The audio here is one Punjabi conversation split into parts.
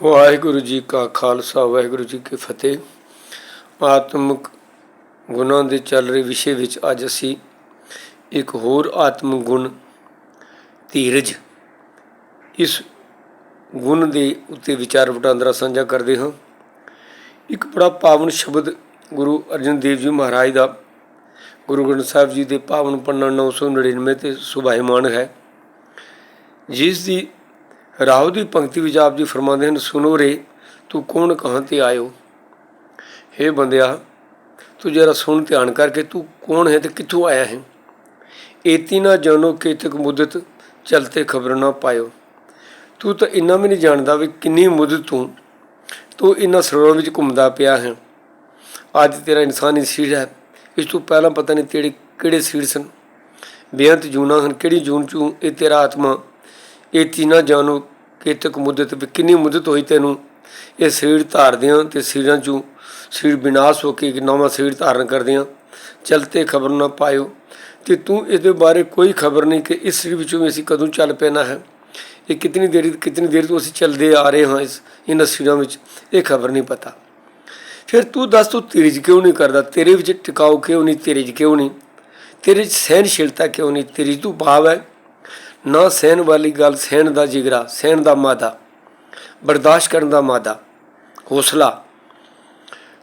ਵਾਹਿਗੁਰੂ ਜੀ ਕਾ ਖਾਲਸਾ, ਵਾਹਿਗੁਰੂ ਜੀ ਕੀ ਫਤਿਹ। ਆਤਮਿਕ ਗੁਣਾਂ ਦੇ ਚੱਲ ਰਹੇ ਵਿਸ਼ੇ ਵਿੱਚ ਅੱਜ ਅਸੀਂ ਇੱਕ ਹੋਰ ਆਤਮਿਕ ਗੁਣ, ਧੀਰਜ, ਇਸ ਗੁਣ ਦੇ ਉੱਤੇ ਵਿਚਾਰ ਵਟਾਂਦਰਾ ਸਾਂਝਾ ਕਰਦੇ ਹਾਂ। ਇੱਕ ਬੜਾ ਪਾਵਨ ਸ਼ਬਦ ਗੁਰੂ ਅਰਜਨ ਦੇਵ ਜੀ ਮਹਾਰਾਜ ਦਾ, ਗੁਰੂ ਗ੍ਰੰਥ ਸਾਹਿਬ ਜੀ ਦੇ ਪਾਵਨ ਪੰਨਾ 999 ਤੇ ਸੁਭਾਇਮਾਨ ਹੈ। ਜਿਸ ਦੀ ਰਾਹ ਦੀ ਪੰਕਤੀ ਵਿੱਚ ਆਪ ਜੀ ਫਰਮਾਉਂਦੇ ਹਨ ਸੁਨੋ ਰੇ, ਤੂੰ ਕੌਣ ਕਹਾਂ ਤੇ ਆਇਓ? हे ਬੰਦਿਆ, ਤੂੰ ਜਰਾ ਸੁਣ ਧਿਆਨ ਕਰਕੇ, ਤੂੰ ਕੌਣ ਹੈ ਤੇ ਕਿੱਥੋਂ ਆਇਆ ਹੈ? ਏਤੀ ਨਾ ਜਾਣੋ ਕੇਤਕ ਮੁਦਤ ਚਲਤੇ ਖਬਰ ਨਾ ਪਾਇਓ। ਤੂੰ ਤਾਂ ਇੰਨਾ ਵੀ ਨਹੀਂ ਜਾਣਦਾ ਵੀ ਕਿੰਨੀ ਮੁਦਤ ਤੂੰ ਤੂੰ ਇਹਨਾਂ ਸਰੋਵਰਾਂ ਵਿੱਚ ਘੁੰਮਦਾ ਪਿਆ ਹੈ। ਅੱਜ ਤੇਰਾ ਇਨਸਾਨੀ ਸਰੀਰ ਹੈ, ਇਸ ਤੋਂ ਪਹਿਲਾਂ ਪਤਾ ਨਹੀਂ ਤੇਰੇ ਕਿਹੜੇ ਸਰੀਰ ਸਨ। ਬੇਅੰਤ ਜੂਨਾ ਹਨ, ਕਿਹੜੀ ਜੂਨ ਚੂ ਇਹ ਤੇਰਾ ਆਤਮਾ ਇਹ ਤੀਨਾ ਜਾਨੋ ਕਿਤਕ ਮੁੱਦਤ ਵੀ ਕਿੰਨੀ ਮੁੱਦਤ ਹੋਈ ਤੈਨੂੰ? ਇਹ ਸਰੀਰ ਧਾਰਦਿਆਂ ਤੇ ਸਰੀਰਾਂ ਚੋਂ ਸਰੀਰ ਵਿਨਾਸ਼ ਹੋ ਕੇ ਇੱਕ ਨਵਾਂ ਸਰੀਰ ਧਾਰਨ ਕਰਦਿਆਂ। ਚਲਤੇ ਖਬਰ ਨਾ ਪਾਇਓ। ਤੇ ਤੂੰ ਇਹਦੇ ਬਾਰੇ ਕੋਈ ਖਬਰ ਨਹੀਂ ਕਿ ਇਸ ਸਰੀਰ ਵਿੱਚੋਂ ਵੀ ਅਸੀਂ ਕਦੋਂ ਚੱਲ ਪੈਣਾ ਹੈ। ਇਹ ਕਿਤਨੀ ਦੇਰ ਕਿਤਨੀ ਦੇਰ ਤੋਂ ਅਸੀਂ ਚੱਲਦੇ ਆ ਰਹੇ ਹਾਂ ਇਸ, ਇਹਨਾਂ ਸਰੀਰਾਂ ਵਿੱਚ? ਇਹ ਖਬਰ ਨਹੀਂ ਪਤਾ। ਫਿਰ ਤੂੰ ਦੱਸ, ਤੂੰ ਤੇਰਜ ਕਿਉਂ ਨਹੀਂ ਕਰਦਾ? ਤੇਰੇ ਵਿੱਚ ਟਿਕਾਓ ਕਿਉਂ ਨਹੀਂ? ਤੇਰਜ ਕਿਉਂ ਨਹੀਂ? ਤੇਰੇ 'ਚ ਸਹਿਨਸ਼ੀਲਤਾ ਕਿਉਂ ਨਹੀਂ? ਤੇਰੀ ਤੂੰ ਭਾਵ ਹੈ। ਨਾ ਸਹਿਣ ਵਾਲੀ ਗੱਲ ਸਹਿਣ ਦਾ ਜਿਗਰਾ, ਸਹਿਣ ਦਾ ਮਾਦਾ, ਬਰਦਾਸ਼ਤ ਕਰਨ ਦਾ ਮਾਦਾ, ਹੌਸਲਾ।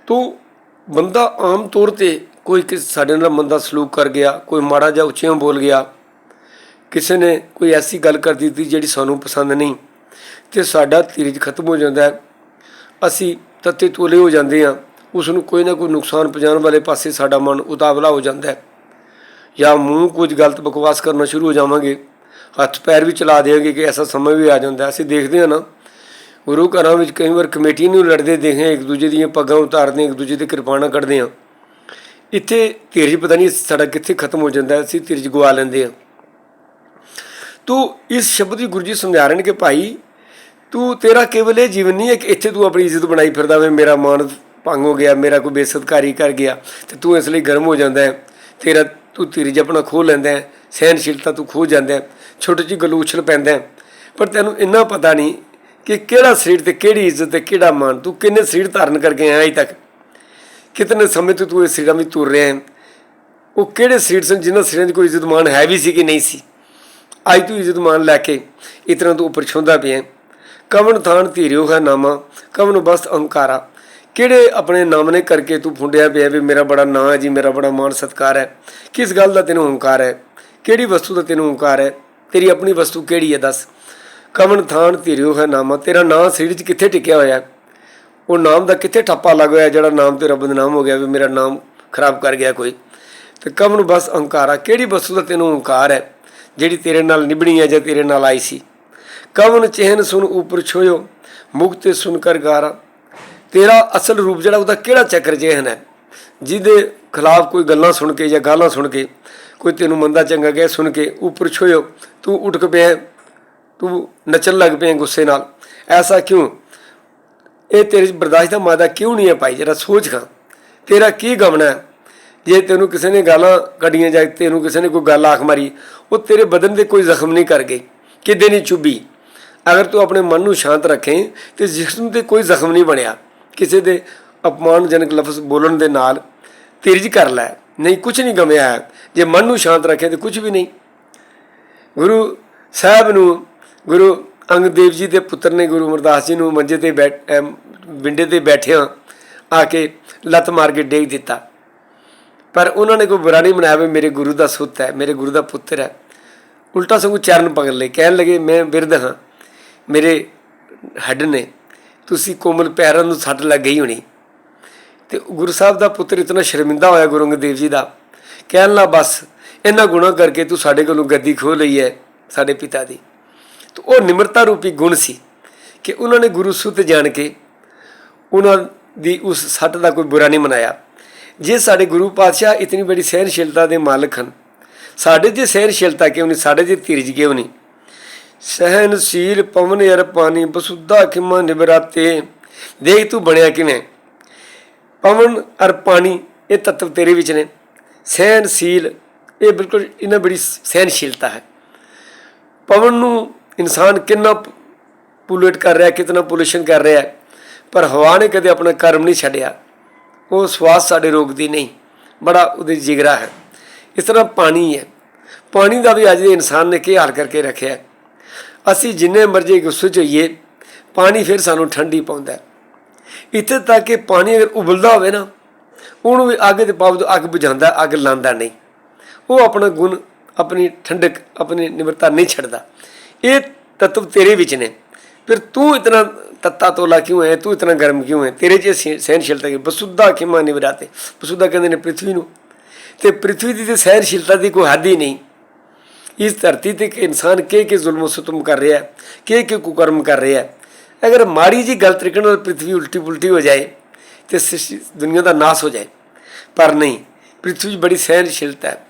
ਤੂੰ ਬੰਦਾ ਆਮ ਤੌਰ ਤੇ ਕੋਈ ਕਿਸ, ਸਾਡੇ ਨਾਲ ਮੰਦਾ ਸਲੂਕ ਕਰ ਗਿਆ, ਕੋਈ ਮਾੜਾ ਜਿਹਾ ਉੱਚਿਆਂ ਬੋਲ ਗਿਆ, ਕਿਸੇ ਨੇ ਕੋਈ ਐਸੀ ਗੱਲ ਕਰ ਦਿੱਤੀ ਜਿਹੜੀ ਸਾਨੂੰ ਪਸੰਦ ਨਹੀਂ, ਤੇ ਸਾਡਾ ਧੀਰਜ ਖਤਮ ਹੋ ਜਾਂਦਾ ਹੈ। ਅਸੀਂ ਤੱਤੇ ਤੋਲੇ ਹੋ ਜਾਂਦੇ ਹਾਂ, ਉਸ ਨੂੰ ਕੋਈ ਨਾ ਕੋਈ ਨੁਕਸਾਨ ਪਹੁੰਚਾਉਣ ਵਾਲੇ ਪਾਸੇ ਸਾਡਾ ਮਨ ਉਤਾਵਲਾ ਹੋ ਜਾਂਦਾ ਹੈ। ਜਾਂ ਮੂੰਹ ਕੁਝ ਗਲਤ ਬਕਵਾਸ ਕਰਨਾ ਸ਼ੁਰੂ ਹੋ ਜਾਵਾਂਗੇ ਹੱਥ ਪੈਰ ਵੀ ਚਲਾ ਦੇਵਾਂਗੇ ਕਿ ਐਸਾ ਸਮਾਂ ਵੀ ਆ ਜਾਂਦਾ। ਅਸੀਂ ਦੇਖਦੇ ਹਾਂ ਨਾ, ਗੁਰੂ ਘਰਾਂ ਵਿੱਚ ਕਈ ਵਾਰ ਕਮੇਟੀ ਨੂੰ ਲੜਦੇ ਦੇਖੇ ਇੱਕ ਦੂਜੇ ਦੀਆਂ ਪੱਗਾਂ ਉਤਾਰਦੇ ਇੱਕ ਦੂਜੇ ਦੇ ਕਿਰਪਾਨਾਂ ਕੱਢਦੇ ਹਾਂ। ਇੱਥੇ ਧੀਰਜ ਪਤਾ ਨਹੀਂ ਸਾਡਾ ਕਿੱਥੇ ਖਤਮ ਹੋ ਜਾਂਦਾ, ਅਸੀਂ ਧੀਰਜ ਗਵਾ ਲੈਂਦੇ ਹਾਂ। ਤੂੰ ਇਸ ਸ਼ਬਦ ਦੀ ਗੁਰੂ ਜੀ ਸਮਝਾ ਰਹੇ ਨੇ ਕਿ ਭਾਈ, ਤੂੰ ਤੇਰਾ ਕੇਵਲ ਇਹ ਜੀਵਨ ਨਹੀਂ ਹੈ ਕਿ ਇੱਥੇ ਤੂੰ ਆਪਣੀ ਇੱਜ਼ਤ ਬਣਾਈ ਫਿਰਦਾ ਵੇ, ਮੇਰਾ ਮਾਣ ਭੰਗ ਹੋ ਗਿਆ, ਮੇਰਾ ਕੋਈ ਬੇਸਤਕਾਰੀ ਕਰ ਗਿਆ ਤੇ ਤੂੰ ਇਸ ਲਈ ਗਰਮ ਹੋ ਜਾਂਦਾ ਹੈ। ਤੇਰਾ ਤੂੰ ਧੀਰਜ ਜਪਣਾ ਖੋ ਲੈਂਦਾ ਹੈ ਸਹਿਨਸ਼ੀਲਤਾ ਤੂੰ ਖੋ ਜਾਂਦਾ ਹੈ, ਛੋਟੀ ਜਿਹੀ ਗੱਲ ਉਛਲ ਪੈਂਦਾ ਪਰ ਤੈਨੂੰ ਇੰਨਾ ਪਤਾ ਨਹੀਂ ਕਿ ਕਿਹੜਾ ਸਰੀਰ ਤੇ ਕਿਹੜੀ ਇੱਜ਼ਤ ਤੇ ਕਿਹੜਾ ਮਾਣ, ਤੂੰ ਕਿੰਨੇ ਸਰੀਰ ਧਾਰਨ ਕਰਕੇ ਆਇਆ ਅਜੇ ਤੱਕ? ਕਿਤਨੇ ਸਮੇਂ ਤੋਂ ਤੂੰ ਇਸ ਸਰੀਰਾਂ ਵਿੱਚ ਤੁਰ ਰਿਹਾ ਹੈ? ਉਹ ਕਿਹੜੇ ਸਰੀਰ ਸਨ ਜਿਨ੍ਹਾਂ ਸਰੀਰਾਂ 'ਚ ਕੋਈ ਇੱਜ਼ਤ ਮਾਨ ਹੈ ਵੀ ਸੀ ਕਿ ਨਹੀਂ ਸੀ? ਅੱਜ ਤੂੰ ਇੱਜ਼ਤ ਮਾਨ ਲੈ ਕੇ ਇਤਨਾ ਤੂੰ ਉੱਪਰ ਛੁੰਦਾ ਪਿਆ ਕਵਨ ਥਾਨ ਧੀਰਿਓ ਹੈ ਨਾਮਾ ਕਵਨ ਬਸ ਅਹੰਕਾਰਾ ਕਿਹੜੇ ਆਪਣੇ ਨਾਮ ਨੇ ਕਰਕੇ ਤੂੰ ਫੁੰਡਿਆ ਪਿਆ ਵੀ ਮੇਰਾ ਬੜਾ ਨਾਂ ਹੈ ਜੀ, ਮੇਰਾ ਬੜਾ ਮਾਣ ਸਤਕਾਰ ਹੈ। ਕਿਸ ਗੱਲ ਦਾ ਤੈਨੂੰ ਹੰਕਾਰ ਹੈ? ਕਿਹੜੀ ਵਸਤੂ ਦਾ ਤੈਨੂੰ ਹੰਕਾਰ ਹੈ? ਤੇਰੀ ਆਪਣੀ ਵਸਤੂ ਕਿਹੜੀ ਹੈ ਦੱਸ। ਕਵਨ ਥਾਨ ਧੀਰਿਓ ਹੈ ਨਾਮਾ, ਤੇਰਾ ਨਾਂ ਸਰੀਰ 'ਚ ਕਿੱਥੇ ਟਿਕਿਆ ਹੋਇਆ ਉਹ ਨਾਮ ਦਾ ਕਿੱਥੇ ਠੱਪਾ ਲੱਗ ਹੋਇਆ ਜਿਹੜਾ ਨਾਮ ਤੇਰਾ ਬਦਨਾਮ ਹੋ ਗਿਆ ਵੀ ਮੇਰਾ ਨਾਮ ਖਰਾਬ ਕਰ ਗਿਆ ਕੋਈ। ਤੇ ਕਵਨ ਬਸ ਅਹੰਕਾਰਾ ਕਿਹੜੀ ਵਸਤੂ ਦਾ ਤੈਨੂੰ ਹੰਕਾਰ ਹੈ ਜਿਹੜੀ ਤੇਰੇ ਨਾਲ ਨਿਭਣੀ ਹੈ ਜਾਂ ਤੇਰੇ ਨਾਲ ਆਈ ਸੀ? ਕਵਨ ਚਿਹਨ ਸੁਨ ਉਪਰ ਛੋਇਓ, ਮੁਕਤੇ ਸੁਨ ਕਰ ਗਾਰਾ। ਤੇਰਾ ਅਸਲ ਰੂਪ ਜਿਹੜਾ ਉਹਦਾ ਕਿਹੜਾ ਚੱਕਰ ਚਹਿਨ ਹੈ? ਜਿਹਦੇ ਖਿਲਾਫ ਕੋਈ ਗੱਲਾਂ ਸੁਣ ਕੇ ਜਾਂ ਗਾਲਾਂ ਸੁਣ ਕੇ, ਕੋਈ ਤੈਨੂੰ ਮੰਦਾ ਚੰਗਾ ਕਹਿ ਸੁਣ ਕੇ ਉੱਪਰ ਛੋਇਓ, ਤੂੰ ਉੱਠ ਪਿਆ, ਤੂੰ ਨੱਚਣ ਲੱਗ ਪਿਆ ਗੁੱਸੇ ਨਾਲ। ਐਸਾ ਕਿਉਂ? ਇਹ ਤੇਰੇ 'ਚ ਬਰਦਾਸ਼ਤ ਦਾ ਮਾਦਾ ਕਿਉਂ ਨਹੀਂ ਹੈ ਭਾਈ? ਜਰਾ ਸੋਚ ਖਾਂ। ਤੇਰਾ ਕੀ ਗਮਣਾ ਹੈ? ਜੇ ਤੈਨੂੰ ਕਿਸੇ ਨੇ ਗਾਲਾਂ ਕੱਢੀਆਂ ਜਾਂ ਤੈਨੂੰ ਕਿਸੇ ਨੇ ਕੋਈ ਗੱਲ ਆਖ ਮਾਰੀ, ਉਹ ਤੇਰੇ ਬਦਨ 'ਤੇ ਕੋਈ ਜ਼ਖਮ ਨਹੀਂ ਕਰ ਗਈ ਕਿਤੇ ਨਹੀਂ ਚੁੱਭੀ। ਅਗਰ ਤੂੰ ਆਪਣੇ ਮਨ ਨੂੰ ਸ਼ਾਂਤ ਰੱਖੇ, ਤੇ ਜਿਸਮ ਤੇ ਕੋਈ ਜ਼ਖਮ ਨਹੀਂ ਬਣਿਆ। ਕਿਸੇ ਦੇ ਅਪਮਾਨਜਨਕ ਲਫ਼ਜ਼ ਬੋਲਣ ਦੇ ਨਾਲ ਤੇਰਜ ਕਰ ਲੈ। ਨਹੀਂ ਕੁਝ ਨਹੀਂ ਗਮਿਆ ਹੈ। ਜੇ ਮਨ ਨੂੰ ਸ਼ਾਂਤ ਰੱਖੇ ਤੇ ਕੁਝ ਵੀ ਨਹੀਂ। ਗੁਰੂ ਸਾਹਿਬ ਨੂੰ, ਗੁਰੂ ਅੰਗਦ ਦੇਵ ਜੀ ਦੇ ਪੁੱਤਰ ਨੇ ਗੁਰੂ ਅਮਰਦਾਸ ਜੀ ਨੂੰ ਮੰਜੇ ਤੇ ਬੈਠ ਵਿੰਡੇ ਤੇ ਬੈਠਿਆਂ ਆ ਕੇ ਲੱਤ ਮਾਰ ਕੇ ਡੇਗ ਦਿੱਤਾ। ਪਰ ਉਹਨਾਂ ਨੇ ਕੋਈ ਬੁਰਾ ਨਹੀਂ ਮਨਾਇਆ ਮੇਰੇ ਗੁਰੂ ਦਾ ਸੁੱਤ ਹੈ, ਮੇਰੇ ਗੁਰੂ ਦਾ ਪੁੱਤਰ ਹੈ। ਉਲਟਾ ਸਗੋਂ ਚਰਨ ਪਕੜ ਲਏ। ਕਹਿਣ ਲੱਗੇ, ਮੈਂ ਬਿਰਧ ਹਾਂ। ਮੇਰੇ ਹੱਡ ਨੇ ਤੁਸੀਂ ਕੋਮਲ ਪੈਰਾਂ ਨੂੰ ਸੱਟ ਲੱਗ ਗਈ ਹੋਣੀ। ਤੇ ਗੁਰੂ ਸਾਹਿਬ ਦਾ ਪੁੱਤਰ ਇਤਨਾ ਸ਼ਰਮਿੰਦਾ ਹੋਇਆ ਗੁਰੂ ਅੰਗਦ ਦੇਵ ਜੀ ਦਾ, ਕਹਿਣ ਲਾ ਬਸ ਇਹਨਾਂ ਗੁਣਾਂ ਕਰਕੇ ਤੂੰ ਸਾਡੇ ਕੋਲੋਂ ਗੱਦੀ ਖੋ ਲਈ ਹੈ ਸਾਡੇ ਪਿਤਾ ਦੀ। ਤੇ ਉਹ ਨਿਮਰਤਾ ਰੂਪੀ ਗੁਣ ਸੀ ਕਿ ਉਹਨਾਂ ਨੇ ਗੁਰੂ ਸੁੱਤ ਜਾਣ ਕੇ ਉਹਨਾਂ ਦੀ ਉਸ ਸੱਟ ਦਾ ਕੋਈ ਬੁਰਾ ਨਹੀਂ ਮਨਾਇਆ। ਜੇ ਸਾਡੇ ਗੁਰੂ ਪਾਤਸ਼ਾਹ ਇਤਨੀ ਬੜੀ ਸਹਿਨਸ਼ੀਲਤਾ ਦੇ ਮਾਲਕ ਹਨ, ਸਾਡੇ ਜੇ ਸਹਿਨਸ਼ੀਲਤਾ ਕਿਉਂ ਨਹੀਂ, ਸਾਡੇ ਜੇ ਧੀਰਜ ਕਿਉਂ ਨਹੀਂ ਸਹਿਨਸ਼ੀਲ ਪਵਨ ਅਰ ਪਾਣੀ, ਬਸੁੱਧਾ ਖਿਮਾ ਨਿਬਰਾਤੇ ਦੇਖ ਤੂੰ ਬਣਿਆ ਕਿਵੇਂ? ਪਵਨ ਅਰ ਪਾਣੀ, ਇਹ ਤੱਤਵ ਤੇਰੇ ਵਿੱਚ ਨੇ। ਸਹਿਨਸ਼ੀਲ, ਇਹ ਬਿਲਕੁਲ ਇਹਨਾਂ ਬੜੀ ਸਹਿਨਸ਼ੀਲਤਾ ਹੈ। ਪਵਨ ਨੂੰ ਇਨਸਾਨ ਕਿੰਨਾ ਪੋਲੂਟ ਕਰ ਰਿਹਾ, ਕਿਤਨਾ ਪੋਲੂਸ਼ਨ ਕਰ ਰਿਹਾ ਪਰ ਹਵਾ ਨੇ ਕਦੇ ਆਪਣਾ ਕਰਮ ਨਹੀਂ ਛੱਡਿਆ। ਉਹ ਸਵਾਸ ਸਾਡੇ ਰੋਕਦੀ ਨਹੀਂ, ਬੜਾ ਉਹਦੇ ਜਿਗਰਾ ਹੈ। ਇਸ ਤਰ੍ਹਾਂ ਪਾਣੀ ਹੈ। ਪਾਣੀ ਦਾ ਵੀ ਅੱਜ ਦੇ ਇਨਸਾਨ ਨੇ ਕੀ ਹਾਲ ਕਰਕੇ ਰੱਖਿਆ ਅਸੀਂ ਜਿੰਨੇ ਮਰਜ਼ੀ ਗੁੱਸੇ ਚ ਹੋਈਏ, ਪਾਣੀ ਫਿਰ ਸਾਨੂੰ ਠੰਡੀ ਪਾਉਂਦਾ ਇੱਥੇ ਤੱਕ ਕਿ ਪਾਣੀ ਅਗਰ ਉਬਲਦਾ ਹੋਵੇ ਨਾ, ਉਹਨੂੰ ਵੀ ਅੱਗ ਦੇ ਬਾਵਜੂਦ ਅੱਗ ਬੁਝਾਉਂਦਾ, ਅੱਗ ਲਾਉਂਦਾ ਨਹੀਂ। ਉਹ ਆਪਣਾ ਗੁਣ, ਆਪਣੀ ਠੰਡਕ, ਆਪਣੀ ਨਿਮਰਤਾ ਨਹੀਂ ਛੱਡਦਾ। ਇਹ ਤत्व ਤੇਰੇ ਵਿੱਚ ਨੇ। ਫਿਰ ਤੂੰ ਇਤਨਾ ਤੱਤਾ ਤੋਲਾ ਕਿਉਂ ਹੈ? ਤੂੰ ਇਤਨਾ ਗਰਮ ਕਿਉਂ ਹੈ? ਤੇਰੇ 'ਚ ਸਹਿ- ਸਹਿਨਸ਼ੀਲਤਾ ਕੀ ਬਸੁੱਧਾ ਖਿਮਾ ਨਿਵਰਾਤੇ। ਬਸੁੱਧਾ ਕਹਿੰਦੇ ਨੇ ਪ੍ਰithvi ਨੂੰ। ਤੇ ਪ੍ਰithvi ਦੀ ਤੇ ਸਹਿਨਸ਼ੀਲਤਾ ਦੀ ਕੋਈ ਹੱਦ ਹੀ ਨਹੀਂ। ਇਸ ਧਰਤੀ ਤੇ ਕਿ ਇਨਸਾਨ ਕਿਹ ਕੇ ਜ਼ੁਲਮ ਸਤਮ ਕਰ ਰਿਹਾ ਹੈ, ਕੇ ਕੇ ਕੁਕਰਮ ਕਰ ਰਿਹਾ ਹੈ। ਅਗਰ ਮਾੜੀ ਜੀ ਗਲਤ ਤਰੀਕੇ ਨਾਲ ਪ੍ਰithvi ਉਲਟੀ ਪੁਲਟੀ ਹੋ ਜਾਏ ਤੇ ਸ੍ਰਿਸ਼ਟੀ- ਦੁਨੀਆ ਦਾ ਨਾਸ ਹੋ ਜਾਏ। ਪਰ ਨਹੀਂ ਪ੍ਰithvi ਬੜੀ ਸਹਿਨਸ਼ੀਲਤਾ ਹੈ।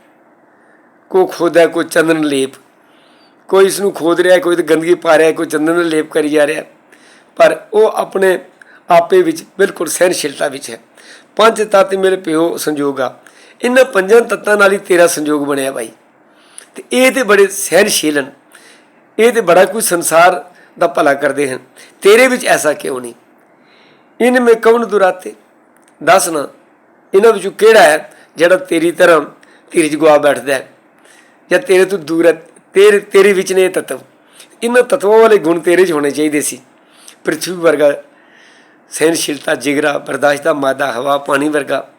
ਕੋ ਖੋਦਾ ਕੋਈ ਚੰਦਨ ਲੇਪ। ਕੋਈ ਇਸ ਨੂੰ ਖੋਦ ਰਿਹਾ ਕੋਈ ਤੇ ਗੰਦਗੀ ਪਾ ਰਿਹਾ ਕੋਈ ਚੰਦਨ ਦਾ ਲੇਪ ਕਰੀ ਜਾ ਰਿਹਾ ਪਰ ਉਹ ਆਪਣੇ ਆਪੇ ਵਿੱਚ ਬਿਲਕੁਲ ਸਹਿਨਸ਼ੀਲਤਾ ਵਿੱਚ ਹੈ। ਪੰਜ ਤੱਤ ਮੇਰੇ ਪਿਓ ਸੰਜੋਗ ਆ। ਇਹਨਾਂ ਪੰਜਾਂ ਤੱਤਾਂ ਨਾਲ ਹੀ ਤੇਰਾ ਸੰਜੋਗ ਬਣਿਆ ਭਾਈ ਤੇ ਇਹ ਤੇ ਬੜੇ ਸਹਿਨਸ਼ੀਲ ਹਨ। ਇਹ ਤੇ ਬੜਾ ਕੋਈ ਸੰਸਾਰ ਦਾ ਭਲਾ ਕਰਦੇ ਹਨ। ਤੇਰੇ ਵਿੱਚ ਐਸਾ ਕਿਉਂ ਨਹੀਂ? ਇਨ ਮੇ ਕਵਨ ਦੁਰਾਤੇ? ਦੱਸ ਨਾ, ਇਹਨਾਂ ਵਿੱਚੋਂ ਕਿਹੜਾ ਹੈ ਜਿਹੜਾ ਤੇਰੀ ਤਰ੍ਹਾਂ ਧੀਰਜ ਗਵਾ ਬੈਠਦਾ ਹੈ? ਜਾਂ ਤੇਰੇ ਤੋਂ ਦੂਰ ਹੈ? ਤੇਰੇ ਤੇਰੇ ਵਿੱਚ ਨੇ ਇਹ ਤਤਵ। ਇਹਨਾਂ ਤਤਵਾਂ ਵਾਲੇ ਗੁਣ ਤੇਰੇ 'ਚ ਹੋਣੇ ਚਾਹੀਦੇ ਸੀ। ਪ੍ਰithvi ਵਰਗਾ ਸਹਿਨਸ਼ੀਲਤਾ ਜਿਗਰਾ, ਬਰਦਾਸ਼ਤ ਦਾ ਮਾਦਾ, ਹਵਾ, ਪਾਣੀ ਵਰਗਾ,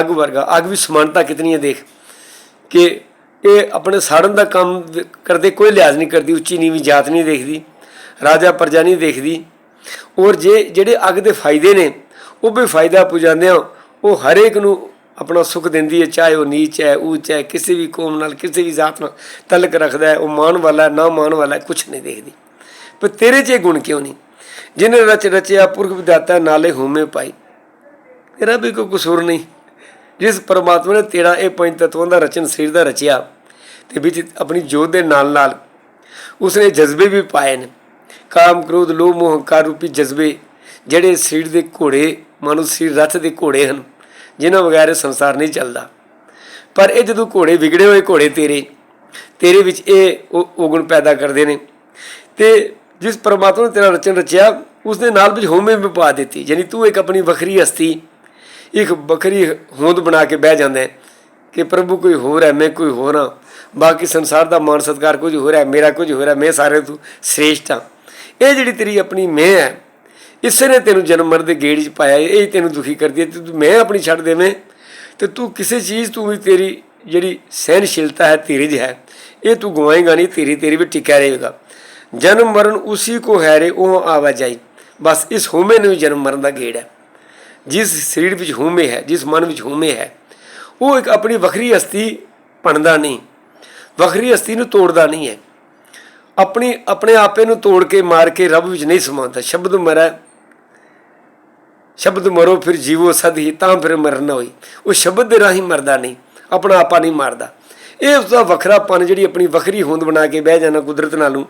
ਅੱਗ ਵਰਗਾ, ਅੱਗ ਵੀ ਸਮਾਨਤਾ ਕਿਤਨੀ ਹੈ ਦੇਖ ਕਿ ਇਹ ਆਪਣੇ ਸਾੜਨ ਦਾ ਕੰਮ ਕਰਦੇ ਕੋਈ ਲਿਹਾਜ਼ ਨਹੀਂ ਕਰਦੀ, ਉੱਚੀ ਨੀਵੀਂ ਜਾਤ ਨਹੀਂ ਦੇਖਦੀ, ਰਾਜਾ ਪ੍ਰਜਾ ਨਹੀਂ ਦੇਖਦੀ। ਔਰ ਜੇ ਜਿਹੜੇ ਅੱਗ ਦੇ ਫਾਇਦੇ ਨੇ, ਉਹ ਵੀ ਫਾਇਦਾ ਪੁਜਾਉਂਦੇ ਆ ਉਹ ਹਰੇਕ ਨੂੰ ਆਪਣਾ ਸੁੱਖ ਦਿੰਦੀ ਹੈ, ਚਾਹੇ ਉਹ ਨੀਚ ਹੈ ਉੱਚ ਹੈ, ਕਿਸੇ ਵੀ ਕੌਮ ਨਾਲ, ਕਿਸੇ ਵੀ ਜ਼ਾਤ ਨਾਲ ਤਲਕ ਰੱਖਦਾ ਹੈ, ਉਹ ਮਾਣ ਵਾਲਾ, ਨਾ ਮਾਣ ਵਾਲਾ ਕੁਝ ਨਹੀਂ ਦੇਖਦੀ। ਪਰ ਤੇਰੇ 'ਚ ਇਹ ਗੁਣ ਕਿਉਂ ਨਹੀਂ? ਜਿਹਨੇ ਰਚ ਰਚਿਆ, ਪੁਰਖ ਵਿਦਾਤਾ ਨਾਲੇ ਹੋਮੇ ਪਾਈ। ਤੇਰਾ ਵੀ ਕੋਈ ਕਸੂਰ ਨਹੀਂ। ਜਿਸ ਪਰਮਾਤਮਾ ਨੇ ਤੇਰਾ ਇਹ ਪੰਜ ਤत्वों ਦਾ ਰਚਨ ਸਰੀਰ ਦਾ ਰਚਿਆ ਤੇ ਵਿੱਚ ਆਪਣੀ ਜੋਤ ਦੇ ਨਾਲ ਨਾਲ ਉਸਨੇ ਜਜ਼ਬੇ ਵੀ ਪਾਏ ਨੇ। ਕਾਮ, ਕ੍ਰੋਧ, ਲੋਭ, ਮੋਹ, ਹੰਕਾਰ ਰੂਪੀ ਜਜ਼ਬੇ, ਜਿਹੜੇ ਸਰੀਰ ਦੇ ਘੋੜੇ, ਮਾਨੋ ਸਿਰ ਰੱਥ ਦੇ ਘੋੜੇ ਹਨ, ਜਿਨ੍ਹਾਂ ਬਗੈਰ ਇਹ ਸੰਸਾਰ ਨਹੀਂ ਚੱਲਦਾ। ਪਰ ਇਹ ਜਦੋਂ ਘੋੜੇ ਵਿਗੜੇ ਹੋਏ ਘੋੜੇ ਤੇਰੇ ਤੇਰੇ ਵਿੱਚ ਇਹ ਉਹ ਗੁਣ ਪੈਦਾ ਕਰਦੇ ਨੇ। ਤੇ ਜਿਸ ਪਰਮਾਤਮਾ ਨੇ ਤੇਰਾ ਰਚਨ ਰਚਿਆ, ਉਸਦੇ ਨਾਲ ਵਿੱਚ ਹੋਮੇ ਵੀ ਪਾ ਦਿੱਤੀ, ਯਾਨੀ ਤੂੰ ਇੱਕ ਆਪਣੀ ਵੱਖਰੀ ਹਸਤੀ, ਇੱਕ ਵੱਖਰੀ ਹੋਂਦ ਬਣਾ ਕੇ ਬਹਿ ਜਾਂਦਾ ਹੈ। ਕਿ ਪ੍ਰਭੂ ਕੋਈ ਹੋਰ ਹੈ, ਮੈਂ ਕੋਈ ਹੋਰ ਹਾਂ। ਬਾਕੀ ਸੰਸਾਰ ਦਾ ਮਾਨ ਸਤਕਾਰ ਕੁਝ ਹੋਰ ਹੈ, ਮੇਰਾ ਕੁਝ ਹੋਰ ਹੈ, ਮੈਂ ਸਾਰੇ ਤੋਂ ਸ੍ਰੇਸ਼ਟ ਹਾਂ। ਇਹ ਜਿਹੜੀ ਤੇਰੀ ਆਪਣੀ ਮੈਂ ਹੈ, ਇਸੇ ਨੇ ਤੈਨੂੰ ਜਨਮ ਮਰਨ ਦੇ ਗੇੜ 'ਚ ਪਾਇਆ ਇਹ ਤੈਨੂੰ ਦੁਖੀ ਕਰਦੀ ਹੈ। ਤੇ ਤੂੰ ਮੈਂ ਆਪਣੀ ਛੱਡ ਦੇਵੇਂ? ਤੇ ਤੂੰ ਕਿਸੇ ਚੀਜ਼ ਤੂੰ ਵੀ ਤੇਰੀ ਜਿਹੜੀ ਸਹਿਨਸ਼ੀਲਤਾ ਹੈ, ਧੀਰਜ ਹੈ, ਇਹ ਤੂੰ ਗਵਾਏਗਾ ਨਹੀਂ ਤੇਰੀ ਤੇਰੀ ਵੀ ਟਿਕਿਆ ਰਹੇਗਾ। ਜਨਮ ਮਰਨ ਉसी ਕੋ ਹੈ ਰੇ ਉਹ ਆਵਾਜਾਈ। ਬਸ ਇਸ ਹੋਮੇ ਨੂੰ ਹੀ ਜਨਮ ਮਰਨ ਦਾ ਗੇੜ ਹੈ। ਜਿਸ ਸਰੀਰ ਵਿੱਚ ਹਉਮੈ ਹੈ, ਜਿਸ ਮਨ ਵਿੱਚ ਹਉਮੈ ਹੈ ਉਹ ਇੱਕ ਆਪਣੀ ਵੱਖਰੀ ਹਸਤੀ ਬਣਦਾ ਨਹੀਂ। ਵੱਖਰੀ ਹਸਤੀ ਨੂੰ ਤੋੜਦਾ ਨਹੀਂ ਹੈ। ਆਪਣੀ, ਆਪਣੇ ਆਪੇ ਨੂੰ ਤੋੜ ਕੇ ਮਾਰ ਕੇ ਰੱਬ ਵਿੱਚ ਨਹੀਂ ਸਮਾਉਂਦਾ। ਸ਼ਬਦ ਮਰੈ, ਸ਼ਬਦ ਮਰੋ ਫਿਰ ਜੀਵੋ ਸਦ ਹੀ, ਤਾਂ ਫਿਰ ਮਰਨ ਹੋਈ। ਉਹ ਸ਼ਬਦ ਦੇ ਰਾਹੀਂ ਮਰਦਾ ਨਹੀਂ, ਆਪਣਾ ਆਪਾ ਨਹੀਂ ਮਾਰਦਾ। ਇਹ ਉਸਦਾ ਵੱਖਰਾਪਨ ਜਿਹੜੀ ਆਪਣੀ ਵੱਖਰੀ ਹੋਂਦ ਬਣਾ ਕੇ ਬਹਿ ਜਾਣਾ ਕੁਦਰਤ ਨਾਲੋਂ,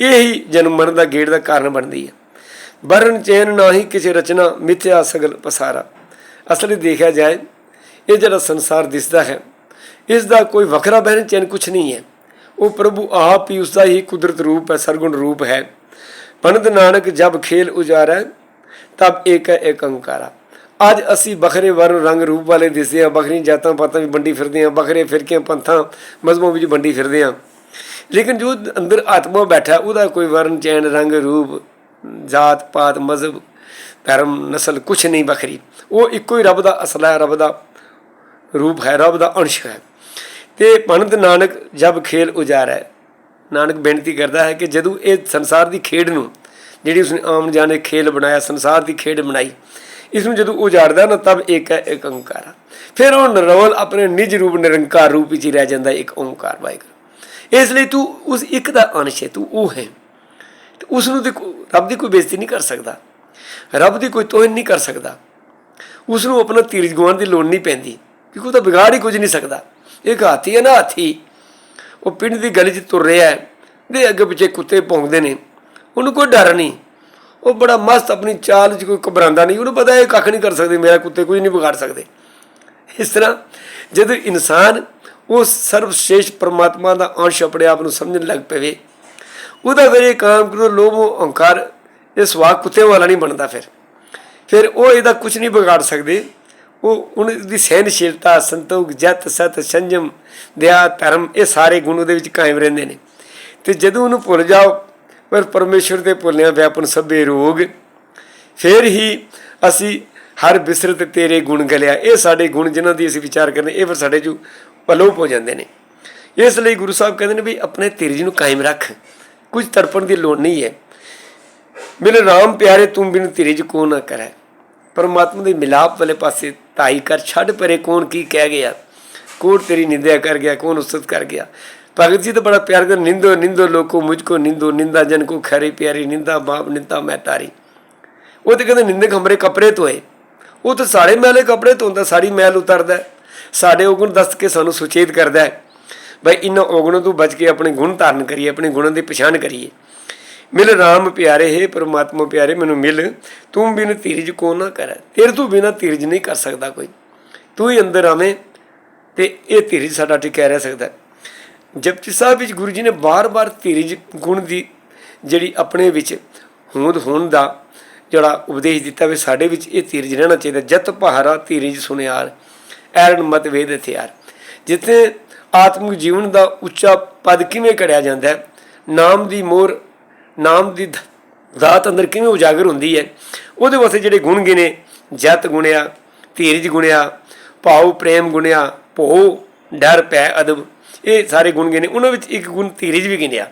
ਇਹ ਹੀ ਜਨਮ ਮਰਨ ਦਾ ਗੇੜ ਦਾ ਕਾਰਨ ਬਣਦੀ ਹੈ। ਬਰਨ ਚੈਨ ਨਾਹੀ ਕਿਸੇ ਰਚਨਾ ਮਿਥਿਆ ਸਗਲ ਪਸਾਰਾ। ਅਸਲੀ ਦੇਖਿਆ ਜਾਏ ਇਹ ਜਿਹੜਾ ਸੰਸਾਰ ਦਿਸਦਾ ਹੈ ਇਸ ਦਾ ਕੋਈ ਵੱਖਰਾ ਬਹਿਨ ਚੈਨ ਕੁਛ ਨਹੀਂ ਹੈ। ਉਹ ਪ੍ਰਭੂ ਆਪ ਹੀ ਉਸਦਾ ਹੀ ਕੁਦਰਤ ਰੂਪ ਹੈ, ਸਰਗੁਣ ਰੂਪ ਹੈ। ਪੰਡਤ ਨਾਨਕ ਜਬ ਖੇਲ ਉਜਾਰਾ, ਤਬ ਏਕ ਹੈ ਏਕ ਅੰਕਾਰਾ ਅੱਜ ਅਸੀਂ ਬਖਰੇ ਵਰਨ ਰੰਗ ਰੂਪ ਵਾਲੇ ਦਿਸਦੇ ਹਾਂ ਬਖਰੀ ਜਾਤਾਂ ਪਾਤਾਂ ਵੀ ਵੰਡੀ ਫਿਰਦੇ ਹਾਂ, ਬਖਰੇ ਫਿਰਕੀਆਂ ਪੰਥਾਂ ਮਜ਼ਹਬਾਂ ਵਿੱਚ ਵੰਡੀ ਫਿਰਦੇ ਹਾਂ। ਲੇਕਿਨ ਜੋ ਅੰਦਰ ਆਤਮਾ ਬੈਠਾ, ਉਹਦਾ ਕੋਈ ਵਰਨ ਚੈਨ, ਰੰਗ ਰੂਪ ਜਾਤ ਪਾਤ ਮਜ਼ਹਬ, ਧਰਮ, ਨਸਲ ਕੁਛ ਨਹੀਂ ਬਖਰੀ। ਉਹ ਇੱਕੋ ਹੀ ਰੱਬ ਦਾ ਅਸਲਾ ਹੈ, ਰੱਬ ਦਾ ਰੂਪ ਹੈ, ਰੱਬ ਦਾ ਅੰਸ਼ ਹੈ। ਤੇ ਪੰਡਤ ਨਾਨਕ ਜਬ ਖੇਲ ਉਜਾਰੈ। ਨਾਨਕ ਬੇਨਤੀ ਕਰਦਾ ਹੈ ਕਿ ਜਦੋਂ ਇਹ ਸੰਸਾਰ ਦੀ ਖੇਡ ਨੂੰ, ਜਿਹੜੀ ਉਸਨੇ ਆਮ ਜਾਣੇ ਖੇਲ ਬਣਾਇਆ, ਸੰਸਾਰ ਦੀ ਖੇਡ ਬਣਾਈ ਇਸ ਨੂੰ ਜਦੋਂ ਉਜਾੜਦਾ ਨਾ, ਤਬ ਇੱਕ ਹੈ, ਇੱਕ ਓੰਕਾਰ ਫਿਰ ਉਹ ਨਿਰਵਲ ਆਪਣੇ ਨਿਜ ਰੂਪ ਨਿਰੰਕਾਰ ਰੂਪ ਵਿੱਚ ਹੀ ਰਹਿ ਜਾਂਦਾ, ਇੱਕ ਓੰਕਾਰ, ਵਾਹਿਗੁਰੂ। ਇਸ ਲਈ ਤੂੰ ਉਸ ਇੱਕ ਦਾ ਅੰਸ਼ ਹੈ, ਤੂੰ ਉਹ ਹੈ। ਤੇ ਉਸ ਨੂੰ ਤੇ ਰੱਬ ਦੀ ਕੋਈ ਬੇਇੱਜ਼ਤੀ ਨਹੀਂ ਕਰ ਸਕਦਾ। ਰੱਬ ਦੀ ਕੋਈ ਤੋਹਨ ਨਹੀਂ ਕਰ ਸਕਦਾ। ਉਸ ਨੂੰ ਆਪਣਾ ਤੀਰਜ ਗਵਾਉਣ ਦੀ ਲੋੜ ਨਹੀਂ ਪੈਂਦੀ। ਕਿਉਂਕਿ ਉਹ ਤਾਂ ਵਿਗਾੜ ਹੀ ਕੁਝ ਨਹੀਂ ਸਕਦਾ। ਇੱਕ ਹਾਥੀ ਹੈ ਨਾ ਹਾਥੀ। ਉਹ ਪਿੰਡ ਦੀ ਗਲੀ 'ਚ ਤੁਰ ਰਿਹਾ ਹੈ। ਦੇ ਅੱਗੇ ਪਿੱਛੇ ਕੁੱਤੇ ਭੌਂਕਦੇ ਨੇ। ਉਹਨੂੰ ਕੋਈ ਡਰ ਨਹੀਂ। ਉਹ ਬੜਾ ਮਸਤ ਆਪਣੀ ਚਾਲ 'ਚ ਕੋਈ ਘਬਰਾਉਂਦਾ ਨਹੀਂ। ਉਹਨੂੰ ਪਤਾ ਇਹ ਕੱਖ ਨਹੀਂ ਕਰ ਸਕਦੇ। ਮੇਰਾ ਕੁੱਤੇ ਕੁਝ ਨਹੀਂ ਵਿਗਾੜ ਸਕਦੇ। ਇਸ ਤਰ੍ਹਾਂ ਜਦੋਂ ਇਨਸਾਨ ਉਹ ਸਰਵ ਪਰਮਾਤਮਾ ਦਾ ਅੰਸ਼ ਆਪਣੇ ਆਪ ਨੂੰ ਸਮਝਣ ਲੱਗ ਪਵੇ, ਉਹਦਾ ਫਿਰ ਇਹ ਕਾਮ ਕਰੋ, ਲੋਭ ਮੋਹ ਇਹ ਸੁਭਾਅ ਕੁੱਤੇ ਵਾਲਾ ਨਹੀਂ ਬਣਦਾ ਫਿਰ। ਫਿਰ ਉਹ ਇਹਦਾ ਕੁਝ ਨਹੀਂ ਵਿਗਾੜ ਸਕਦੇ। ਉਹ ਉਹਨਾਂ ਦੀ ਸਹਿਨਸ਼ੀਲਤਾ, ਸੰਤੋਖ, ਜਤ, ਸਤ, ਸੰਜਮ, ਦਇਆ, ਧਰਮ, ਇਹ ਸਾਰੇ ਗੁਣ ਉਹਦੇ ਵਿੱਚ ਕਾਇਮ ਰਹਿੰਦੇ ਨੇ। ਤੇ ਜਦੋਂ ਉਹਨੂੰ ਭੁੱਲ ਜਾਓ ਪਰ ਪਰਮੇਸ਼ਰ ਦੇ ਭੁੱਲਿਆਂ ਵਿਆਪਨ ਸਭੇ ਰੋਗ, ਫਿਰ ਹੀ ਅਸੀਂ ਹਰ ਬਿਸਰਤ ਤੇਰੇ ਗੁਣ ਗਲਿਆ। ਇਹ ਸਾਡੇ ਗੁਣ ਜਿਨ੍ਹਾਂ ਦੀ ਅਸੀਂ ਵਿਚਾਰ ਕਰਨੇ, ਇਹ ਫਿਰ ਸਾਡੇ ਚੋਂ ਅਲੋਪ ਹੋ ਜਾਂਦੇ ਨੇ। ਇਸ ਲਈ ਗੁਰੂ ਸਾਹਿਬ ਕਹਿੰਦੇ ਨੇ ਵੀ ਆਪਣੇ ਧੀਰਜ ਨੂੰ ਕਾਇਮ ਰੱਖ। ਕੁਝ ਤੜਪਣ ਦੀ ਲੋੜ ਨਹੀਂ ਹੈ। ਮੇਰੇ ਰਾਮ ਪਿਆਰੇ ਤੂੰ ਬਿਨ ਧੀਰਜ ਕੋ ਨਾ ਕਰੈ। ਪਰਮਾਤਮਾ ਦੇ ਮਿਲਾਪ ਵਾਲੇ ਪਾਸੇ ਢਾਈ ਕਰ ਛੱਡ ਪਰੇ ਕੌਣ ਕੀ ਕਹਿ ਗਿਆ? ਕੌਣ ਤੇਰੀ ਨਿੰਦਿਆ ਕਰ ਗਿਆ? ਕੌਣ ਉਸਤਤ ਕਰ ਗਿਆ? ਭਗਤ ਜੀ ਤਾਂ ਬੜਾ ਪਿਆਰ ਕਰ ਨਿੰਦੋ ਨਿੰਦੋ ਲੋਕੋ ਮੁਝ ਕੋ ਨਿੰਦੋ, ਨਿੰਦਾ ਜਨ ਕੋ ਖਰੇ ਪਿਆਰੀ, ਨਿੰਦਾ ਬਾਪ, ਨਿੰਦਾ ਮੈਂ ਤਾਰੀ। ਉਹ ਤੇ ਕਹਿੰਦੇ ਨਿੰਦਕ ਹਮਰੇ ਕੱਪੜੇ ਧੋਏ। ਉਹ ਤਾਂ ਸਾਰੇ ਮੈਲੇ ਕੱਪੜੇ ਧੋਂਦਾ ਸਾਰੀ ਮੈਲ ਉਤਰਦਾ ਸਾਡੇ ਔਗਣ ਦੱਸ ਕੇ ਸਾਨੂੰ ਸੁਚੇਤ ਕਰਦਾ ਹੈ। ਬਈ ਇਹਨਾਂ ਔਗਣਾਂ ਤੋਂ ਬਚ ਕੇ ਆਪਣੇ ਗੁਣ ਧਾਰਨ ਕਰੀਏ, ਆਪਣੇ ਗੁਣਾਂ ਦੀ ਪਛਾਣ ਕਰੀਏ। ਮਿਲ ਰਾਮ ਪਿਆਰੇ, ਹੈ ਪਰਮਾਤਮਾ ਪਿਆਰੇ, ਮੈਨੂੰ ਮਿਲ। ਤੂੰ ਬਿਨ ਧੀਰਜ ਕੋ ਨਾ ਕਰੈ। ਤੇਰੇ ਤੋਂ ਬਿਨਾ ਧੀਰਜ ਨਹੀਂ ਕਰ ਸਕਦਾ ਕੋਈ। ਤੂੰ ਹੀ ਅੰਦਰ ਆਵੇਂ ਤੇ ਇਹ ਧੀਰਜ ਸਾਡਾ ਟਿਕਿਆ ਰਹਿ ਸਕਦਾ। ਹੈ। ਜਪਜੀ ਸਾਹਿਬ ਵਿੱਚ ਗੁਰੂ ਜੀ ਨੇ ਬਾਰ-ਬਾਰ ਧੀਰਜ ਗੁਣ ਦੀ ਜਿਹੜੀ ਆਪਣੇ ਵਿੱਚ ਹੋਂਦ ਹੋਣ ਦਾ ਜਿਹੜਾ ਉਪਦੇਸ਼ ਦਿੱਤਾ ਵੀ ਸਾਡੇ ਵਿੱਚ ਇਹ ਧੀਰਜ ਰਹਿਣਾ ਚਾਹੀਦਾ। ਜਤ ਪਹਾਰਾ ਧੀਰਜ ਸੁਨਿਆਰ, ਐਰਨ ਮਤਵੇਦ ਹਥਿਆਰ। ਜਿੱਥੇ ਆਤਮਿਕ ਜੀਵਨ ਦਾ ਉੱਚਾ ਪਦ ਕਿਵੇਂ ਕੜਿਆ ਜਾਂਦਾ ਹੈ? ਨਾਮ ਦੀ ਮੋਰ ਨਾਮ ਦੀ ਦਾਤ ਅੰਦਰ ਕਿਵੇਂ ਉਜਾਗਰ ਹੁੰਦੀ ਹੈ, ਉਹਦੇ ਵਾਸਤੇ ਜਿਹੜੇ ਗੁਣ ਗਿਨੇ ਜਤ ਗੁਣਿਆ, ਧੀਰਜ ਗੁਣਿਆ, ਭਾਉ ਪ੍ਰੇਮ ਗੁਣਿਆ ਭੋ ਡਰ ਪੈ ਅਦਬ, ਇਹ ਸਾਰੇ ਗੁਣ ਗਿਨੇ ਉਹਨਾਂ ਵਿੱਚ ਇੱਕ ਗੁਣ ਧੀਰਜ ਵੀ ਗਿਣਿਆ।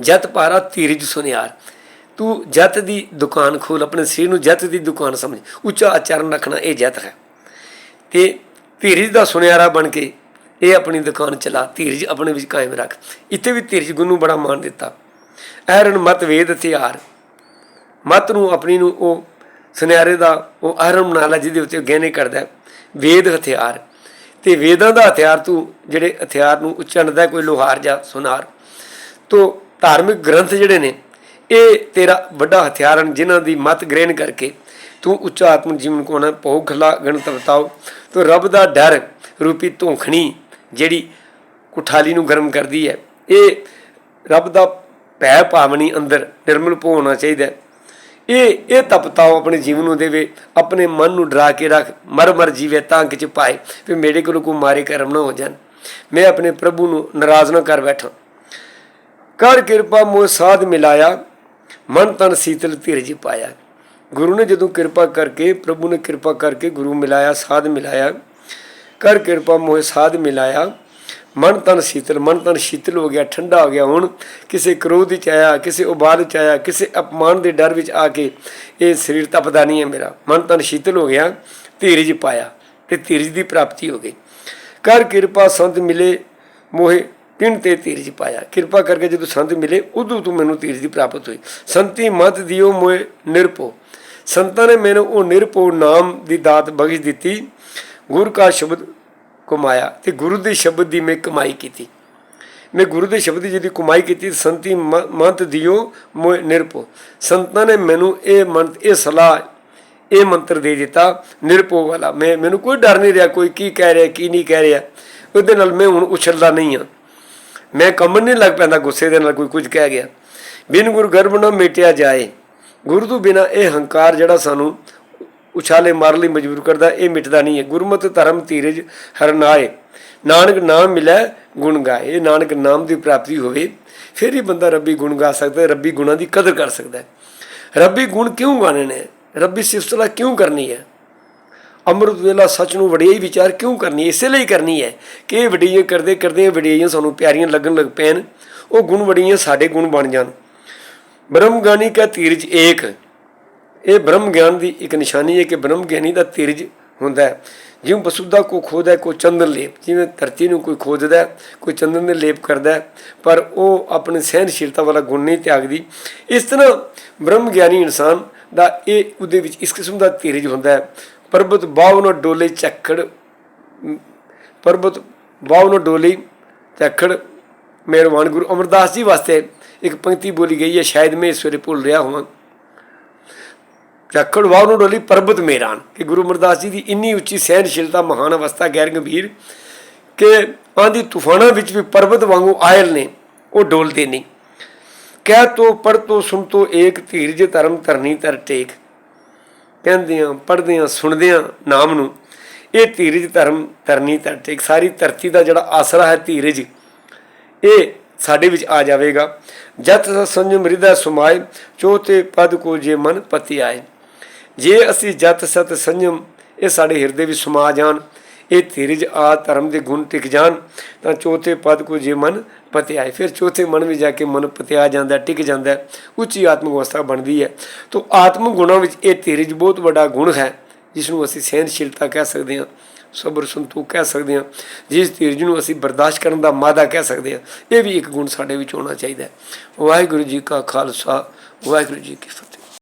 ਜਤ ਪਾਰਾ, ਧੀਰਜ ਸੁਨਿਆਰ। ਤੂੰ ਜਤ ਦੀ ਦੁਕਾਨ ਖੋਲ, ਆਪਣੇ ਸਰੀਰ ਨੂੰ ਜਤ ਦੀ ਦੁਕਾਨ ਸਮਝ। ਉੱਚਾ ਆਚਰਣ ਰੱਖਣਾ, ਇਹ ਜਤ ਹੈ। ਤੇ ਧੀਰਜ ਦਾ ਸੁਨਿਆਰਾ ਬਣ ਕੇ, ਇਹ ਆਪਣੀ ਦੁਕਾਨ ਚਲਾ, ਧੀਰਜ ਆਪਣੇ ਵਿੱਚ ਕਾਇਮ ਰੱਖ। ਇੱਥੇ ਵੀ ਧੀਰਜ ਗੁਣ ਨੂੰ ਬੜਾ ਮਾਣ ਦਿੱਤਾ। ਐਰਨ ਮਤ ਵੇਦ ਹਥਿਆਰ। ਮਤ ਨੂੰ ਆਪਣੀ ਨੂੰ ਉਹ ਸੁਨਿਆਰੇ ਦਾ ਉਹ ਅਹਰਮ ਨਾਲਾ ਜਿਹਦੇ ਉੱਤੇ ਗਹਿਣੇ ਕਰਦਾ ਵੇਦ ਹਥਿਆਰ। ਤੇ ਵੇਦਾਂ ਦਾ ਹਥਿਆਰ ਤੂੰ ਜਿਹੜੇ ਹਥਿਆਰ ਨੂੰ ਉਚਣਦਾ ਕੋਈ ਲੋਹਾਰ ਜਾਂ ਸੁਨਾਰ। ਤੋ ਧਾਰਮਿਕ ਗ੍ਰੰਥ ਜਿਹੜੇ ਨੇ, ਇਹ ਤੇਰਾ ਵੱਡਾ ਹਥਿਆਰ ਹਨ, ਜਿਨ੍ਹਾਂ ਦੀ ਮਤ ਗ੍ਰਹਿਣ ਕਰਕੇ ਤੂੰ ਉੱਚਾ ਆਤਮਿਕ ਜੀਵਨ ਕੋਣਾ ਭੋਗ, ਖਲਾ, ਗਣਤ ਬਤਾਓ ਤੋ ਰੱਬ ਦਾ ਡਰ ਰੂਪੀ ਧੋਖਣੀ ਜਿਹੜੀ ਕੁਠਾਲੀ ਨੂੰ ਗਰਮ ਕਰਦੀ ਹੈ, ਇਹ ਰੱਬ ਦਾ ਭੈ ਭਾਵਨੀ ਅੰਦਰ ਨਿਰਮਲ ਭੋ ਹੋਣਾ ਚਾਹੀਦਾ ਇਹ ਇਹ ਤਪਤਾਓ ਆਪਣੇ ਜੀਵਨ ਨੂੰ ਦੇਵੇ, ਆਪਣੇ ਮਨ ਨੂੰ ਡਰਾ ਕੇ ਰੱਖ, ਮਰ ਮਰ ਜੀਵੇ ਤਾਂ ਕਿ ਚ ਪਾਏ, ਵੀ ਮੇਰੇ ਕੋਲ ਕੋਈ ਮਾਰੇ ਕਰਮ ਨਾ ਹੋ ਜਾਣ। ਮੈਂ ਆਪਣੇ ਪ੍ਰਭੂ ਨੂੰ ਨਾਰਾਜ਼ ਨਾ ਕਰ ਬੈਠਾ। ਕਰ ਕਿਰਪਾ ਮੋਹ ਸਾਧ ਮਿਲਾਇਆ, ਮਨ ਤਨ ਸੀਤਲ ਧੀਰਜ ਪਾਇਆ। ਗੁਰੂ ਨੇ ਜਦੋਂ ਕਿਰਪਾ ਕਰਕੇ, ਪ੍ਰਭੂ ਨੇ ਕਿਰਪਾ ਕਰਕੇ ਗੁਰੂ ਮਿਲਾਇਆ, ਸਾਧ ਮਿਲਾਇਆ, ਕਰ ਕਿਰਪਾ ਮੋਹ ਸਾਧ ਮਿਲਾਇਆ ਮਨ ਤਨ ਸੀਤਲ, ਮਨ ਤਨ ਸ਼ੀਤਲ ਹੋ ਗਿਆ, ਠੰਡਾ ਹੋ ਗਿਆ। ਹੁਣ ਕਿਸੇ ਕ੍ਰੋਧ ਵਿੱਚ ਆਇਆ, ਕਿਸੇ ਉਬਾਦ ਵਿੱਚ ਆਇਆ, ਕਿਸੇ ਅਪਮਾਨ ਦੇ ਡਰ ਵਿੱਚ ਆ ਕੇ ਇਹ ਸਰੀਰ ਤਪਦਾ ਨਹੀਂ ਹੈ ਮੇਰਾ। ਮਨ ਤਨ ਸ਼ੀਤਲ ਹੋ ਗਿਆ, ਧੀਰਜ ਪਾਇਆ ਤੇ ਧੀਰਜ ਦੀ ਪ੍ਰਾਪਤੀ ਹੋ ਗਈ। ਕਰ ਕਿਰਪਾ ਸੰਤ ਮਿਲੇ ਮੋਹੇ, ਪਿੰਡ ਤੇ ਧੀਰਜ ਪਾਇਆ। ਕਿਰਪਾ ਕਰਕੇ ਜਦੋਂ ਸੰਤ ਮਿਲੇ, ਉਦੋਂ ਤੋਂ ਮੈਨੂੰ ਧੀਰਜ ਦੀ ਪ੍ਰਾਪਤ ਹੋਈ। ਸੰਤੀ ਮਤ ਦਿਓ ਮੋਹਿ ਨਿਰਪੋ ਸੰਤਾਂ ਨੇ ਮੈਨੂੰ ਉਹ ਨਿਰਪੋ ਨਾਮ ਦੀ ਦਾਤ ਬਖਸ਼ ਦਿੱਤੀ। ਗੁਰ ਕਾ ਸ਼ਬਦ ਕਮਾਇਆ ਤੇ ਗੁਰੂ ਦੇ ਸ਼ਬਦ ਦੀ ਮੈਂ ਕਮਾਈ ਕੀਤੀ। ਮੈਂ ਗੁਰੂ ਦੇ ਸ਼ਬਦ ਦੀ ਜਿਹਦੀ ਕਮਾਈ ਕੀਤੀ, ਸੰਤੀ ਮ- ਮੰਤ ਦਿਓ, ਮੋਹਿ ਨਿਰਪੋ ਸੰਤਾਂ ਨੇ ਮੈਨੂੰ ਇਹ ਮੰਤ, ਇਹ ਸਲਾਹ, ਇਹ ਮੰਤਰ ਦੇ ਦਿੱਤਾ ਨਿਰਪੋ ਵਾਲਾ। ਮੈਂ, ਮੈਨੂੰ ਕੋਈ ਡਰ ਨਹੀਂ ਰਿਹਾ, ਕੋਈ ਕੀ ਕਹਿ ਰਿਹਾ, ਕੀ ਨਹੀਂ ਕਹਿ ਰਿਹਾ। ਉਹਦੇ ਨਾਲ ਮੈਂ ਹੁਣ ਉਛਲਦਾ ਨਹੀਂ ਹਾਂ। ਮੈਂ ਕੰਮਣ ਨਹੀਂ ਲੱਗ ਪੈਂਦਾ, ਗੁੱਸੇ ਦੇ ਨਾਲ ਕੋਈ ਕੁਝ ਕਹਿ ਗਿਆ। ਬਿਨ ਗੁਰੂ ਗਰਭ ਨਾ ਮਿਟਿਆ ਜਾਏ। ਗੁਰੂ ਤੋਂ ਬਿਨਾ ਇਹ ਹੰਕਾਰ ਜਿਹੜਾ ਸਾਨੂੰ ਉਛਾਲੇ ਮਾਰਨ ਲਈ ਮਜਬੂਰ ਕਰਦਾ, ਇਹ ਮਿਟਦਾ ਨਹੀਂ ਹੈ। ਗੁਰਮਤਿ ਧਰਮ ਧੀਰਜ ਹਰਨਾਏ ਨਾਨਕ ਨਾਮ ਮਿਲੈ, ਗੁਣ ਗਾਏ। ਇਹ ਨਾਨਕ ਨਾਮ ਦੀ ਪ੍ਰਾਪਤੀ ਹੋਵੇ, ਫਿਰ ਹੀ ਬੰਦਾ ਰੱਬੀ ਗੁਣ ਗਾ ਸਕਦਾ ਰੱਬੀ ਗੁਣਾਂ ਦੀ ਕਦਰ ਕਰ ਸਕਦਾ ਹੈ। ਰੱਬੀ ਗੁਣ ਕਿਉਂ ਗਾਣੇ ਨੇ? ਰੱਬੀ ਸਿਫਤਲਾ ਕਿਉਂ ਕਰਨੀ ਹੈ? ਅੰਮ੍ਰਿਤ ਵੇਲਾ ਸੱਚ ਨੂੰ ਵਡਿਆਈ ਵਿਚਾਰ ਕਿਉਂ ਕਰਨੀ ਹੈ? ਇਸੇ ਲਈ ਕਰਨੀ ਹੈ ਕਿ ਇਹ ਵਡਿਆਈਆਂ ਕਰਦੇ ਕਰਦੇ ਵਡਿਆਈਆਂ ਸਾਨੂੰ ਪਿਆਰੀਆਂ ਲੱਗਣ ਲੱਗ ਪੈਣ। ਉਹ ਗੁਣ ਵਡਿਆਈਆਂ ਸਾਡੇ ਗੁਣ ਬਣ ਜਾਣ। ਬ੍ਰਹਮ ਗਿਆਨੀ ਕਾ ਧੀਰਜ ਏਕ। ਇਹ ਬ੍ਰਹਮ ਗਿਆਨ ਦੀ ਇੱਕ ਨਿਸ਼ਾਨੀ ਹੈ ਕਿ ਬ੍ਰਹਮ ਗਿਆਨੀ ਦਾ ਧੀਰਜ ਹੁੰਦਾ ਹੈ। ਜਿਵੇਂ ਬਸੁੱਧਾ ਕੋ ਖੋਦਾ ਹੈ, ਕੋਈ ਚੰਦਨ ਲੇਪ। ਜਿਵੇਂ ਧਰਤੀ ਨੂੰ ਕੋਈ ਖੋਦਦਾ ਕੋਈ ਚੰਦਨ ਦੇ ਲੇਪ ਕਰਦਾ ਪਰ ਉਹ ਆਪਣੀ ਸਹਿਨਸ਼ੀਲਤਾ ਵਾਲਾ ਗੁਣ ਨਹੀਂ ਤਿਆਗਦੀ। ਇਸ ਤਰ੍ਹਾਂ ਬ੍ਰਹਮ ਗਿਆਨੀ ਇਨਸਾਨ ਦਾ ਇਹ ਉਹਦੇ ਵਿੱਚ ਇਸ ਕਿਸਮ ਦਾ ਧੀਰਜ ਹੁੰਦਾ ਹੈ। ਪਰਬਤ ਬਾਵਨ ਡੋਲੇ ਚੱਕੜ ਪਰਬਤ ਬਾਵਨ ਡੋਲੀ ਚੱਕੜ ਮਿਹਰਬਾਨ ਗੁਰੂ ਅਮਰਦਾਸ ਜੀ ਵਾਸਤੇ ਇੱਕ ਪੰਕਤੀ ਬੋਲੀ ਗਈ ਹੈ ਸ਼ਾਇਦ ਮੈਂ ਇਸ ਵੇਲੇ ਭੁੱਲ ਰਿਹਾ ਹਾਂ ਚੱਕੜ ਵਾਹ ਨੂੰ ਡੋਲੀ ਪਰਬਤ ਮੇਰਾਨ। ਕਿ ਗੁਰੂ ਅਮਰਦਾਸ ਜੀ ਦੀ ਇੰਨੀ ਉੱਚੀ ਸਹਿਨਸ਼ੀਲਤਾ ਮਹਾਨ ਅਵਸਥਾ ਗੈਰ ਗੰਭੀਰ ਕਿ ਆਂਦੀ ਤੂਫਾਨਾਂ ਵਿੱਚ ਵੀ ਪਰਬਤ ਵਾਂਗੂ ਆਇਲ ਨੇ, ਉਹ ਡੋਲਦੇ ਨਹੀਂ। ਕਹਿ ਤੋ ਪੜ ਤੋ ਸੁਣ ਤੋ ਏਕ, ਧੀਰਜ ਧਰਮ ਧਰਨੀ ਧਰ ਟੇਕ। ਕਹਿੰਦੇ ਆ ਪੜ੍ਹਦੇ ਆ ਸੁਣਦੇ ਆ ਨਾਮ ਨੂੰ ਇਹ ਧੀਰਜ ਧਰਮ ਧਰਨੀ ਧਰ ਟੇਕ। ਸਾਰੀ ਧਰਤੀ ਦਾ ਜਿਹੜਾ ਆਸਰਾ ਹੈ ਧੀਰਜ, ਇਹ ਸਾਡੇ ਵਿੱਚ ਆ ਜਾਵੇਗਾ। ਜਤ ਸੰਜਮ ਹਿਰਦੈ ਸੁਮਾਏ, ਚੋਤੇ ਪਦ ਕੋ ਜੇ ਮਨ ਪਤੀ ਆਏ ਜੇ ਅਸੀਂ ਜਤ ਸਤ ਸੰਜਮ, ਇਹ ਸਾਡੇ ਹਿਰਦੇ ਵਿੱਚ ਸਮਾ ਜਾਣ, ਇਹ ਧੀਰਜ ਆ ਧਰਮ ਦੇ ਗੁਣ ਟਿਕ ਜਾਣ, ਤਾਂ ਚੌਥੇ ਪਦ ਕੋ ਜੇ ਮਨ ਪਤਿ ਆਏ ਫਿਰ ਚੌਥੇ ਮਨ ਵਿੱਚ ਜਾ ਕੇ ਮਨ ਪਤਿਆ ਜਾਂਦਾ, ਟਿਕ ਜਾਂਦਾ, ਉੱਚੀ ਆਤਮਿਕ ਅਵਸਥਾ ਬਣਦੀ ਹੈ। ਤੋਂ ਆਤਮਿਕ ਗੁਣਾਂ ਵਿੱਚ ਇਹ ਧੀਰਜ ਬਹੁਤ ਵੱਡਾ ਗੁਣ ਹੈ ਜਿਸ ਨੂੰ ਅਸੀਂ ਸਹਿਨਸ਼ੀਲਤਾ ਕਹਿ ਸਕਦੇ ਹਾਂ, ਸਬਰ ਸੰਤੋਖ ਕਹਿ ਸਕਦੇ ਹਾਂ, ਜਿਸ ਧੀਰਜ ਨੂੰ ਅਸੀਂ ਬਰਦਾਸ਼ਤ ਕਰਨ ਦਾ ਮਾਦਾ ਕਹਿ ਸਕਦੇ ਹਾਂ, ਇਹ ਵੀ ਇੱਕ ਗੁਣ ਸਾਡੇ ਵਿੱਚ ਹੋਣਾ ਚਾਹੀਦਾ ਹੈ। ਵਾਹਿਗੁਰੂ ਜੀ ਕਾ ਖਾਲਸਾ, ਵਾਹਿਗੁਰੂ ਜੀ ਕੀ ਫਤਿਹ।